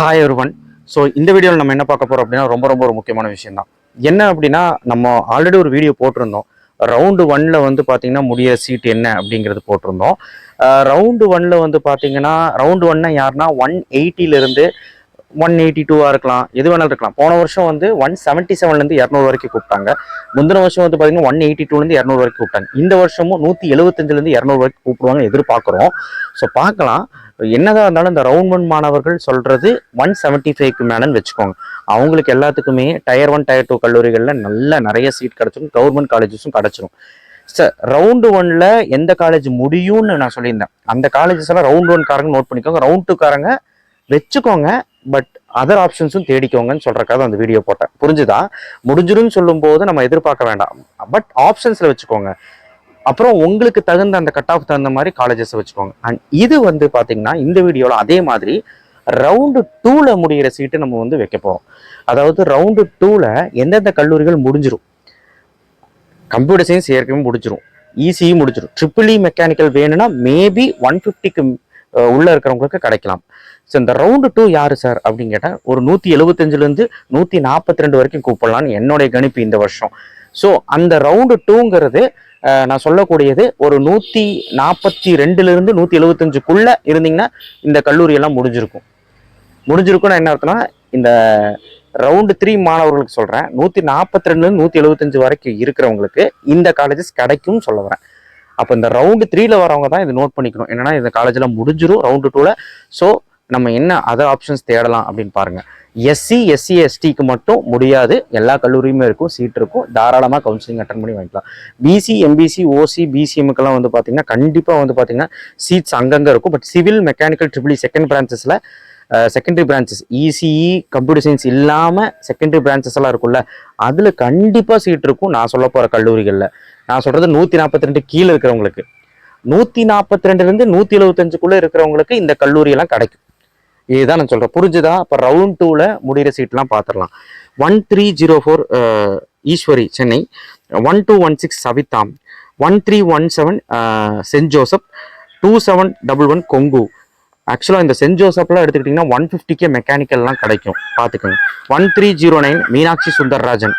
Hi ஒருவன் so இந்த வீடியோவில் நம்ம என்ன பார்க்க போகிறோம் அப்படின்னா ரொம்ப ரொம்ப ஒரு முக்கியமான விஷயம் தான் என்ன அப்படின்னா நம்ம ஆல்ரெடி ஒரு வீடியோ போட்டிருந்தோம். ரவுண்டு ஒனில் வந்து பார்த்தீங்கன்னா முடிய சீட் என்ன அப்படிங்கிறது போட்டிருந்தோம். ரவுண்டு ஒனில் வந்து பார்த்திங்கன்னா ரவுண்டு ஒன்னா யாருன்னா ஒன் எயிட்டிலேருந்து ஒன் எயிட்டி டூவாக இருக்கலாம். எது வேணாலும் இருக்கலாம். போன வருஷம் வந்து ஒன் செவன்ட்டி செவன்லேருந்து இரநூறு வரைக்கும் கூப்பிட்டாங்க. முந்தின வருஷம் வந்து பார்த்தீங்கன்னா ஒன் எயிட்டி டூலேருந்து இரநூறு வரைக்கும் கூப்பிட்டாங்க. இந்த வருஷமும் நூற்றி எழுபத்தஞ்சிலேருந்து இரநூறு வரைக்கும் கூப்பிடுவாங்க எதிர்பார்க்குறோம். ஸோ பார்க்கலாம். என்னதான் இருந்தாலும் இந்த ரவுண்ட் ஒன் மாணவர்கள் சொல்றது ஒன் செவன்ட்டி ஃபைவ்க்கு மேலன்னு வச்சுக்கோங்க. அவங்களுக்கு எல்லாத்துக்குமே டயர் ஒன் டயர் டூ கல்லூரிகளில் நல்ல நிறைய சீட் கிடச்சிரும். கவர்மெண்ட் காலேஜஸும் கிடச்சிரும். சார் ரவுண்டு ஒன்ல எந்த காலேஜ் முடியும்னு நான் சொல்லியிருந்தேன். அந்த காலேஜஸ் எல்லாம் ரவுண்ட் ஒன் காரங்க நோட் பண்ணிக்கோங்க. ரவுண்ட் டூ காரங்க வச்சுக்கோங்க. பட் அதர் ஆப்ஷன்ஸும் தேடிக்கோங்கன்னு சொல்றக்காக அந்த வீடியோ போட்டேன். புரிஞ்சுதா? முடிஞ்சிரும்னு சொல்லும்போது நம்ம எதிர்பார்க்க வேண்டாம். பட் ஆப்ஷன்ஸ்ல வச்சுக்கோங்க. அப்புறம் உங்களுக்கு தகுந்த அந்த கட் ஆஃப் தகுந்த மாதிரி காலேஜஸ் வச்சுக்கோங்க. அண்ட் இது வந்து பார்த்தீங்கன்னா இந்த வீடியோவில் அதே மாதிரி ரவுண்டு டூவில் முடிகிற சீட்டு நம்ம வந்து வைக்க போகிறோம் அதாவது ரவுண்டு டூவில் எந்தெந்த கல்லூரிகள் முடிஞ்சிடும் கம்ப்யூட்டர் சயின்ஸ் ஏற்கனவே முடிஞ்சிரும். ஈஸியும் முடிஞ்சிடும் ட்ரிபிள் இ மெக்கானிக்கல் வேணும்னா மேபி ஒன் ஃபிஃப்டிக்கு உள்ளே இருக்கிறவங்களுக்கு கிடைக்கலாம். ஸோ இந்த ரவுண்டு டூ யார் சார் அப்படின்னு கேட்டால் ஒரு நூற்றி எழுபத்தஞ்சிலேருந்து நூற்றி நாற்பத்தி ரெண்டு வரைக்கும் கூப்பிடலான்னு என்னுடைய கணிப்பு இந்த வருஷம். ஸோ அந்த ரவுண்டு டூங்கிறது நான் சொல்லக்கூடியது ஒரு நூற்றி நாற்பத்தி ரெண்டுலேருந்து நூற்றி எழுபத்தஞ்சுக்குள்ளே இருந்தீங்கன்னா இந்த கல்லூரியெல்லாம் முடிஞ்சிருக்கும். முடிஞ்சிருக்கும்னா என்ன அர்த்தம்னா இந்த ரவுண்டு த்ரீ மாணவர்களுக்கு சொல்கிறேன் நூற்றி நாற்பத்தி ரெண்டுலேருந்து நூற்றி எழுபத்தஞ்சு வரைக்கும் இருக்கிறவங்களுக்கு இந்த காலேஜஸ் கிடைக்கும்னு சொல்ல வரேன். அப்போ இந்த ரவுண்டு த்ரீல வரவங்க தான் இதை நோட் பண்ணிக்கணும். என்னன்னா இந்த காலேஜில் முடிஞ்சிடும் ரவுண்டு டூவில் ஸோ நம்ம என்ன அதர் ஆப்ஷன்ஸ் தேடலாம் அப்படின்னு பாருங்கள் எஸ்சி எஸ்சி எஸ்டிக்கு மட்டும் முடியாது. எல்லா கல்லூரியுமே இருக்கும் சீட் இருக்கும். தாராளமாக கவுன்சிலிங் அட்டன் பண்ணி வாங்கிக்கலாம். பிசி எம்பிசி ஓசி பிசிஎம்முக்கெல்லாம் வந்து பார்த்தீங்கன்னா கண்டிப்பாக வந்து பார்த்தீங்கன்னா சீட்ஸ் அங்கங்கே இருக்கும். But civil mechanical triple second பிரான்ச்சஸில் secondary branches ECE computer science இல்லாமல் செகண்டரி பிரான்ச்சஸ் எல்லாம் இருக்கும்ல அதில் கண்டிப்பாக சீட் இருக்கும். நான் சொல்ல போகிற கல்லூரிகளில். நான் சொல்கிறது நூற்றி நாற்பத்தி ரெண்டு கீழே இருக்கிறவங்களுக்கு. நூற்றி நாற்பத்தி ரெண்டுலேருந்து நூற்றி எழுபத்தஞ்சுக்குள்ளே இருக்கிறவங்களுக்கு இந்த கல்லூரியெல்லாம் கிடைக்கும். இதுதான் நான் சொல்கிறேன் புரிஞ்சுதா? இப்போ ரவுண்ட் டூவில் முடிகிற சீட்லாம் பார்த்துடலாம் one three zero four Eswari Chennai. One two one six சவிதாம். One three one seven saint Joseph. Two seven double one Kongu. ஆக்சுவலாக இந்த சென்ட் ஜோசப்லாம் எடுத்துக்கிட்டிங்கன்னா ஒன் ஃபிஃப்டிக்கே மெக்கானிக்கல்லாம் கிடைக்கும். பார்த்துக்கோங்க one three zero nine Meenakshi Sundararajan.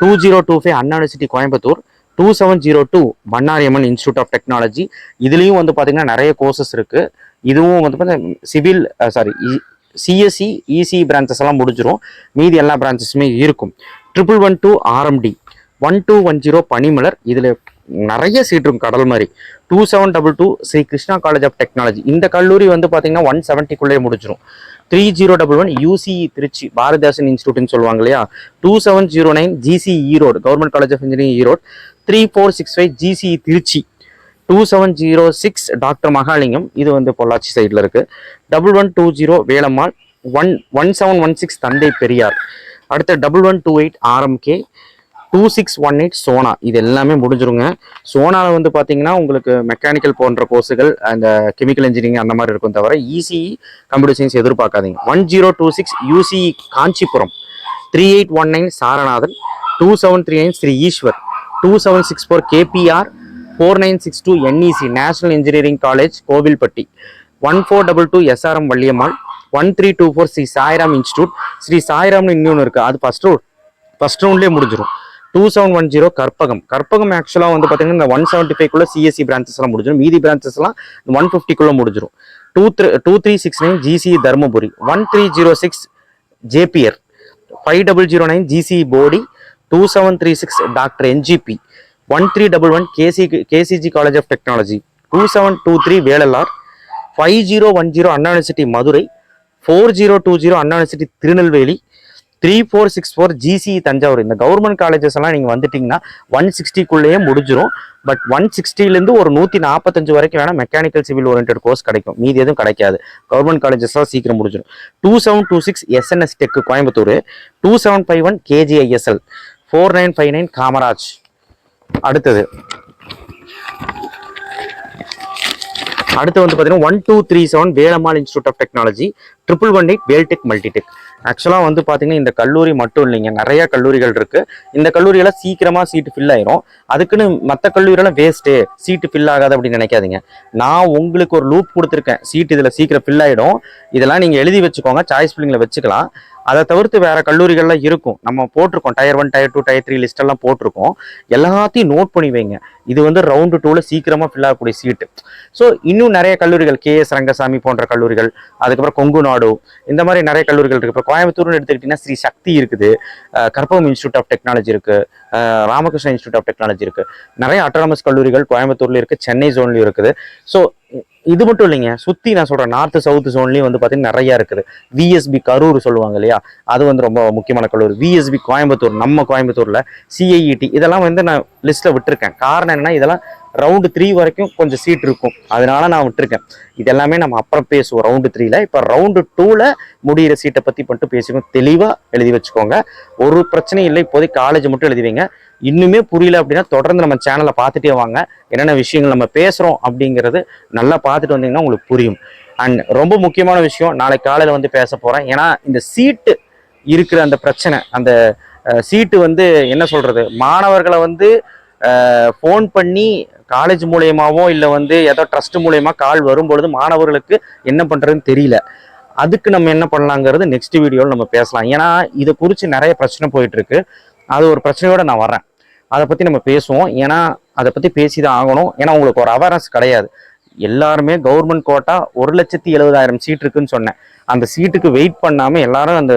Two zero two five Anna university Coimbatore. Two seven zero two Bannariamman institute of technology இதுலேயும் வந்து பார்த்தீங்கன்னா நிறைய கோர்சஸ் இருக்குது இதுவும் வந்து பார்த்தீங்கன்னா civil sorry CSE EC branches எல்லாம் முடிஞ்சிடும் மீதி எல்லா பிரான்ச்சஸுமே இருக்கும். Triple one two RMD one two one zero Panimalar இதில் நிறைய சீட் இருக்கும் கடல் மாதிரி. Two seven double two Sri Krishna college of technology இந்த கல்லூரி வந்து பார்த்தீங்கன்னா ஒன் செவன்ட்டிக்குள்ளே முடிஞ்சிடும் three zero double one UCE Trichy Bharathidasan இன்ஸ்டியூட்னு சொல்லுவாங்க இல்லையா? Two seven zero nine GC Erode government college of engineering Erode three four six five GCE Trichy. Two seven zero six doctor Mahalingam. இது வந்து பொள்ளாச்சி சைடில் இருக்குது double one two zero Velammal. One one seven one six Thanthai Periyar. அடுத்து double one two eight RMK two six one eight Sona. இது எல்லாமே முடிஞ்சிருங்க. சோனாவில் வந்து பார்த்தீங்கன்னா உங்களுக்கு மெக்கானிக்கல் போன்ற கோர்ஸுகள் அந்த கெமிக்கல் இன்ஜினியரிங் அந்த மாதிரி இருக்கும் தவிர ECE computer science எதிர்பார்க்காதீங்க. One zero two six UCE Kanchipuram. Three eight one nine Saranathan. Two seven three nine Sri Eswar. Two seven six four KPR four nine six two NEC national engineering college Kovilpatti one four double two SRM Valliammal one three two four Sri Sairam institute Sri சாய்ராம்னு இன்னொன்று இருக்குது அது first route first ரவுண்ட்லேயே முடிஞ்சிடும் two seven one zero Karpagam. Karpagam ஆக்சுவலாக வந்து பார்த்தீங்கன்னா இந்த one seventy ஃபைவ்க்குள்ளே சிஎஸ்சி பிரான்ச்சஸ்லாம் முடிஞ்சிடும் மீதி பிரான்ச்சஸ்லாம் ஒன் ஃபிஃப்டிக்குள்ளே முடிஞ்சிடும் two three two three six nine GC Dharmapuri. One three zero six JPR five double zero nine GC Bodi two seven three six doctor NGP one three double one KC KCG college of technology two seven two three Velalar five zero one zero Anna university Madurai four zero two zero Anna university Tirunelveli three four six four GC Thanjavur இந்த government colleges எல்லாம் நீங்கள் வந்துட்டீங்கன்னா one சிக்ஸ்டிக்குள்ளேயே முடிஞ்சிரும். But one சிக்ஸ்டிலேருந்து ஒரு நூற்றி நாற்பத்தஞ்சு வரைக்கும் வேணால் மெக்கானிக்கல் சிவில் ஓரியன்ட் கோர்ஸ் கிடைக்கும். மீதி எதுவும் கிடைக்காது. கவர்மெண்ட் காலேஜஸ் தான் சீக்கிரம் முடிஞ்சிடும் two seven two six SNS tech Coimbatore two seven five one KGISL four nine five nine Kamaraj அடுத்தது. அடுத்து வந்து பார்த்தீங்கன்னா one two three seven Velammal institute of technology triple one eight Veltech multitech ஆக்சுவலாக வந்து பார்த்தீங்கன்னா இந்த கல்லூரி மட்டும் இல்லைங்க. நிறைய கல்லூரிகள் இருக்குது இந்த கல்லூரியெல்லாம் சீக்கிரமாக சீட்டு ஃபில் ஆயிரும். அதுக்குன்னு மற்ற கல்லூரியெல்லாம் வேஸ்ட்டு சீட்டு ஃபில் ஆகாது அப்படின்னு நினைக்காதீங்க. நான் உங்களுக்கு ஒரு லூப் கொடுத்துருக்கேன். சீட் இதில் சீக்கிரம் ஃபில் ஆகிடும் இதெல்லாம் நீங்கள் எழுதி வச்சுக்கோங்க. சாய்ஸ் ஃபில்லிங்கில் வச்சுக்கலாம். அதை தவிர்த்து வேறு கல்லூரிகள்லாம் இருக்கும். நம்ம போட்டிருக்கோம். Tier one tier two tier three லிஸ்டெல்லாம் போட்டிருக்கோம். எல்லாத்தையும் நோட் பண்ணி வைங்க. இது வந்து ரவுண்டு டூவில் சீக்கிரமாக ஃபில் ஆகக்கூடிய சீட்டு ஸோ இன்னும் நிறைய கல்லூரிகள் கேஎஸ் ரங்கசாமி போன்ற கல்லூரிகள் அதுக்கப்புறம் கொங்கு நாடு இந்த மாதிரி நிறைய கல்லூரிகள் இருக்குது இப்போ கோயம்புத்தூர்னு எடுத்துக்கிட்டிங்கன்னா ஸ்ரீ சக்தி இருக்குது. கற்பகம் இன்ஸ்டியூட் ஆஃப் டெக்னாலஜி இருக்குது Ramakrishna Ramakrishna institute of technology இருக்குது நிறைய அட்டானமஸ் கல்லூரிகள் கோயம்புத்தூர்ல இருக்குது சென்னை ஜோன்லேயும் இருக்குது. ஸோ இது மட்டும் இல்லைங்க. சுற்றி நான் சொல்கிறேன் நார்த்து சவுத் சோன்லேயும் வந்து பார்த்தீங்கன்னா நிறையா இருக்குது. விஎஸ்பி கரூர் சொல்லுவாங்க இல்லையா? அது வந்து ரொம்ப முக்கியமான கல்லூரி. விஎஸ்பி கோயம்புத்தூர் நம்ம கோயம்புத்தூரில் சிஐஇடி இதெல்லாம் வந்து நான் லிஸ்ட்டில் விட்டுருக்கேன். காரணம் என்னென்னா இதெல்லாம் ரவுண்டு த்ரீ வரைக்கும் கொஞ்சம் சீட் இருக்கும். அதனால நான் விட்டுருக்கேன். இது எல்லாமே நம்ம அப்புறம் பேசுவோம் ரவுண்டு த்ரீல இப்போ ரவுண்டு டூவில் முடியிற சீட்டை பற்றி மட்டும் பேசிக்கோங்க தெளிவாக எழுதி வச்சுக்கோங்க. ஒரு பிரச்சனையும் இல்லை. இப்போதைக்கு காலேஜ் மட்டும் எழுதி வைங்க. இன்னுமே புரியல அப்படின்னா தொடர்ந்து நம்ம சேனலை பார்த்துட்டே வாங்க. என்னென்ன விஷயங்கள் நம்ம பேசுகிறோம் அப்படிங்கிறது நல்லா பார்த்துட்டு வந்தீங்கன்னா உங்களுக்கு புரியும். அண்ட் ரொம்ப முக்கியமான விஷயம் நாளைக்கு காலையில் வந்து பேச போறேன். ஏன்னா இந்த சீட்டு இருக்கிற அந்த பிரச்சனை அந்த சீட்டு வந்து என்ன சொல்கிறது மாணவர்களை வந்து ஃபோன் பண்ணி காலேஜ் மூலியமாவோ இல்லை வந்து ஏதோ ட்ரஸ்ட் மூலயமா கால் வரும்பொழுது மாணவர்களுக்கு என்ன பண்ணுறதுன்னு தெரியல. அதுக்கு நம்ம என்ன பண்ணலாங்கிறது நெக்ஸ்ட் வீடியோவில் நம்ம பேசலாம். ஏன்னா இதை குறித்து நிறைய பிரச்சனை போயிட்டு இருக்கு அது ஒரு பிரச்சனையோட நான் வரேன் அதை பற்றி நம்ம பேசுவோம். ஏன்னா அதை பற்றி பேசி தான் ஆகணும். ஏன்னா உங்களுக்கு ஒரு அவேர்னஸ் கிடையாது. எல்லாருமே கவர்மெண்ட் கோட்டா ஒரு லட்சத்தி எழுபதாயிரம் சீட் இருக்குன்னு சொன்னேன். அந்த சீட்டுக்கு வெயிட் பண்ணாமல் எல்லாரும் அந்த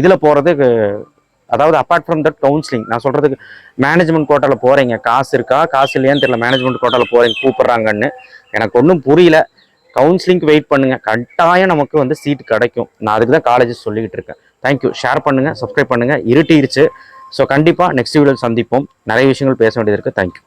இதில் போகிறதுக்கு அதாவது அப்பார்ட் ஃப்ரம் தட் கவுன்சிலிங் நான் சொல்கிறதுக்கு மேனேஜ்மெண்ட் கோட்டாவில் போகிறீங்க காசு இருக்கா? காசு இல்லையான்னு தெரியல. மேனேஜ்மெண்ட் கோட்டாவில் போகிறீங்க கூப்பிட்றாங்கன்னு. எனக்கு ஒன்றும் புரியல. கவுன்சிலிங்க்கு வெயிட் பண்ணுங்கள் கட்டாயம் நமக்கு வந்து சீட் கிடைக்கும். நான் அதுக்கு தான் காலேஜஸ் சொல்லிக்கிட்டு இருக்கேன். தேங்க்யூ ஷேர் பண்ணுங்க சப்ஸ்கிரைப் பண்ணுங்க. இருட்டிருச்சு. ஸோ கண்டிப்பாக நெக்ஸ்ட் வீடியோவில் சந்திப்போம். நிறைய விஷயங்கள் பேச வேண்டியது இருக்குது தேங்க்யூ